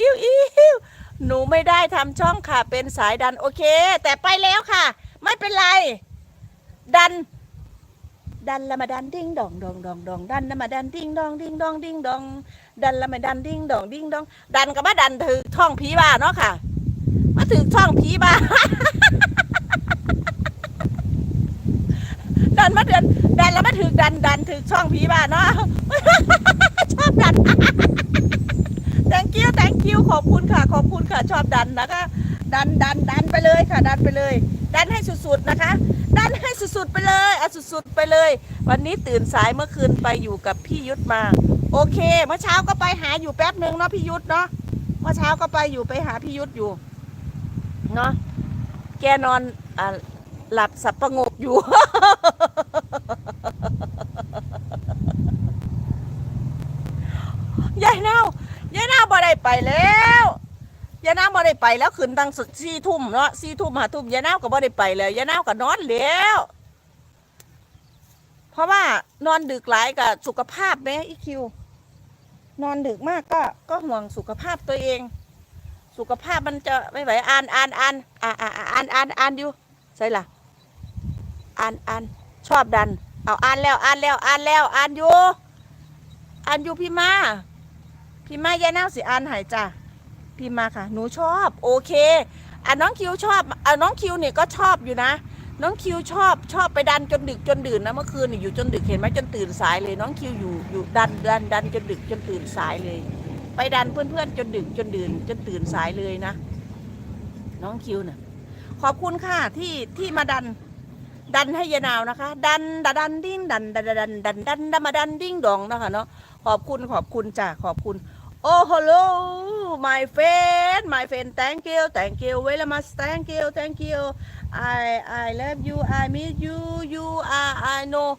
อิ้วอิ้วหนูไม่ได้ทำช่องค่ะ เป็นสายดันโอเค แต่ไปแล้วค่ะ ไม่เป็นไร ดัน ดันละมาดันดิ้งดองดองดองดองดันละมาดันดิ้งดองดิ้งดองดิ้งดอง ดันละมาดันดิ้งดองดิ้งดอง ดันกับมาดันถือช่องผีบ้าเนาะค่ะ มาถือช่องผีบ้าดันมาเดือนดันแล้วมาถือดันดันถือช่องผีบ้าเนาะ ชอบดัน thank you thank you ข อบคุณค่ะ ขอบคุณค่ะ ชอบดันนะคะ ดันดันดันไปเลยค่ะ ดันไปเลย ดันให้สุดๆนะคะ ดันให้สุดๆไปเลยเอาสุดๆไปเลย วันนี้ตื่นสายเมื่อคืนไปอยู่กับพี่ยุทธมา โอเค เมื่อเช้าก็ไปหาอยู่แป๊บหนึ่งเนาะพี่ยุทธเนาะ เมื่อเช้าก็ไปอยู่ไปหาพี่ยุทธอยู่ เนาะ แกนอนอ่าหลับสับประงกอยู่ ยายเน่า ยายน่าบ่ได้ไปแล้วยายน่าบ่ได้ไปแล้วขึ้นตั้งสี่ทุ่มเนาะสี่ทุ่มห้าทุ่มยายน่าก็บ่ได้ไปแล้วยายน่าก็นอนแล้ว เพราะว่านอนดึกหลายกับสุขภาพแม่อีคิว นอนดึกมากก็ก็ห่วงสุขภาพตัวเอง สุขภาพมันจะไม่ไหวอ่านอ่านอ่านอ่านอ่านอ่านอ่านอ่านอยู่ใช่ล่ะอ่านอ่านชอบดัน เอาอ่านแล้วอ่านแล้วอ่านแล้วอ่านอยู่อ่านอยู่พี่มา พี่มายายนาวสิอ่านใหายจ้ะพี่มาค่ะ หนูชอบ โอเคอะน้องคิวชอบอะน้องคิวเนี่ยก็ชอบอยู่นะ น้องคิวชอบชอบไปดันจนดึกจนดื่นนะเมื่อคืนนี่อยู่จนดึกเห็นไหมจนตื่นสายเลย น้องคิวอยู่อยู่ดันดันดันจนดึกจนตื่นสายเลย ไปดันเพื่อนๆจนดึกจนดื่น จนตื่นสายเลยนะ น้องคิวน่ะขอบคุณค่ะที่ที่มาดันดันให้ยายนาวนะคะ ดันดันดันดิ้งดันดันดันดันดันดันมาดันดิ้งดองนะคะเนาะขอบคุณขอบคุณจ้ะขอบคุณ โอ้ hello my friend my friend thank you thank you very much thank you thank you I I love you I miss you you are I know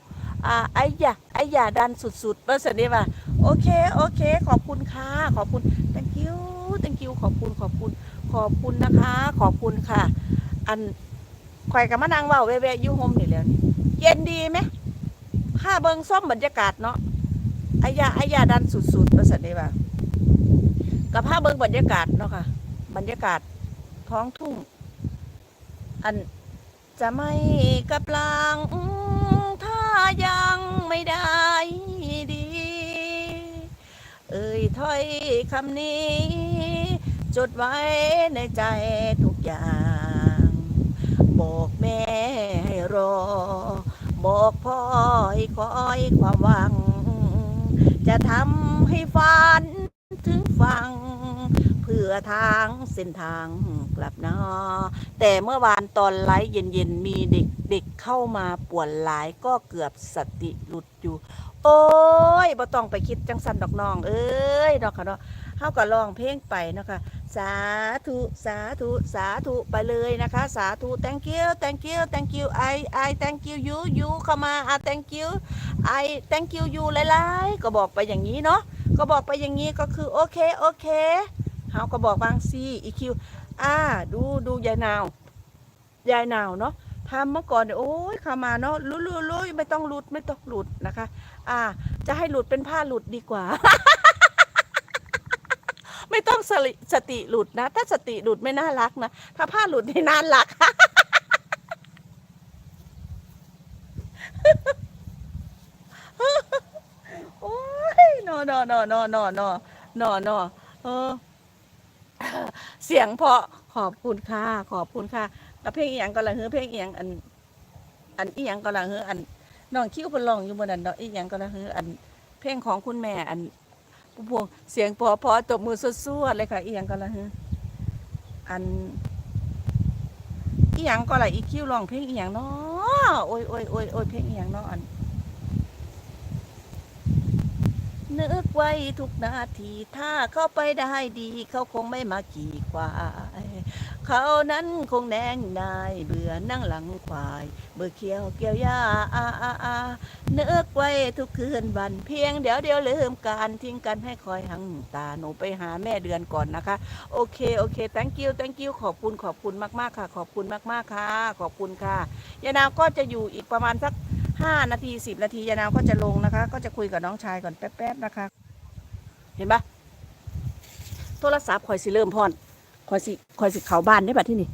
อ่าไอ้ยาไอ้ยาดันสุดๆเปอร์เซ็นต์นี่ป่ะโอเคโอเค ขอบคุณค่ะขอบคุณ thank you thank you ขอบคุณขอบคุณขอบคุณนะคะ ขอบคุณค่ะ อันข่อยกับมะนางเว่าแวะๆอยูโฮมนี่แล้วนี่เย็นดีไหมข้าเบิงส้มบรรยากาศเนาะไอ้ยาไอ้ยาดันสุดๆเปอร์เซ็นต์นี่ป่ะ กับผ้าเบิงบรรยากาศเนาะค่ะ บรรยากาศท้องทุ่ง อันจะไม่กับลังถ้ายังไม่ได้ดี เอ่ยถ้อยคำนี้ จดไว้ในใจทุกอย่าง บอกแม่ให้รอ บอกพ่อให้คอยความหวัง จะทำให้ฝัน ถึงฝั่งเพื่อทางเส้นทางกลับนาแต่เมื่อวานตอนไลฟ์เย็นๆ มีเด็กเด็กเข้ามาป่วนหลายก็เกือบสติหลุดอยู่ โอ้ยบ่ต้องไปคิดจังสันดอกน้อง เอ้ยดอกค่ะเนาะเฮาก็ร้องเพลงไปเนาะค่ะสาธุสาธุสาธุไปเลยนะคะ สาธุ thank you thank you thank you I I thank you you you เข้ามาอะ thank you I thank you you หลายๆ ก็บอกไปอย่างนี้เนาะ ก็บอกไปอย่างนี้ก็คือโอเคโอเคเฮาก็บอกบางซีอีคิวอ่าดูดูยายนาวยายนาวเนาะทำเมื่อก่อนเนี่ยโอ้ยเข้ามาเนาะลุลุลุยไม่ต้องหลุดไม่ต้องหลุดนะคะ อ่า จะให้หลุดเป็นผ้าหลุดดีกว่า ไม่ต้องสสติหลุดนะ ถ้าสติหลุดไม่น่ารักนะถ้าผ้าหลุดนี่น่ารัก ยนอนอนอนอนอนอนอนอเออ เสียงเพาะขอบคุณค่ะ ขอบคุณค่ะแล้วเพลงเอียงก็ละเฮือเพลงเอียงอัน อันเอียงก็ละเฮืออันน้องคิ้วเพนลองอยู่บนนั้นเนาะอีหยังก็ละเฮืออัน เพลงของคุณแม่อันผู้พวงเสียงพอพอตบมือสู้ๆเลยค่ะอีหยังก็ละเฮืออันอีหยังก็ละอีคิ้วร้องเพลงอีหยังเนาะโอ้ยโอ้ยโอ้ยโอ้ยเพลงอีหยังเนาะอัน นึกไว้ทุกนาทีถ้าเข้าไปได้ดี เขาคงไม่มาขี่ควาย เขานั้นคงแนงนายเบื่อนั่งหลังควายเบื่อเคี้ยวเกี่ยวหญ้าอาอาอานึกไว้ทุกคืนวันเพียงเดี๋ยวเดียวลืมการทิ้งกันให้คอยหังตาหนูไปหาแม่เดือนก่อนนะคะ โอเค โอเค thank you thank you ขอบคุณขอบคุณมากๆค่ะ ขอบคุณมากๆค่ะ ขอบคุณค่ะยานาวก็จะอยู่อีกประมาณสัก ห้านาทีสิบนาทียานาวก็จะลงนะคะ ก็จะคุยกับน้องชายก่อนแป๊บๆนะคะ เห็นปะโทรศัพท์คอยสิเริ่มพอนคอยสิคอยสิเขาบ้านได้ปะที่นี่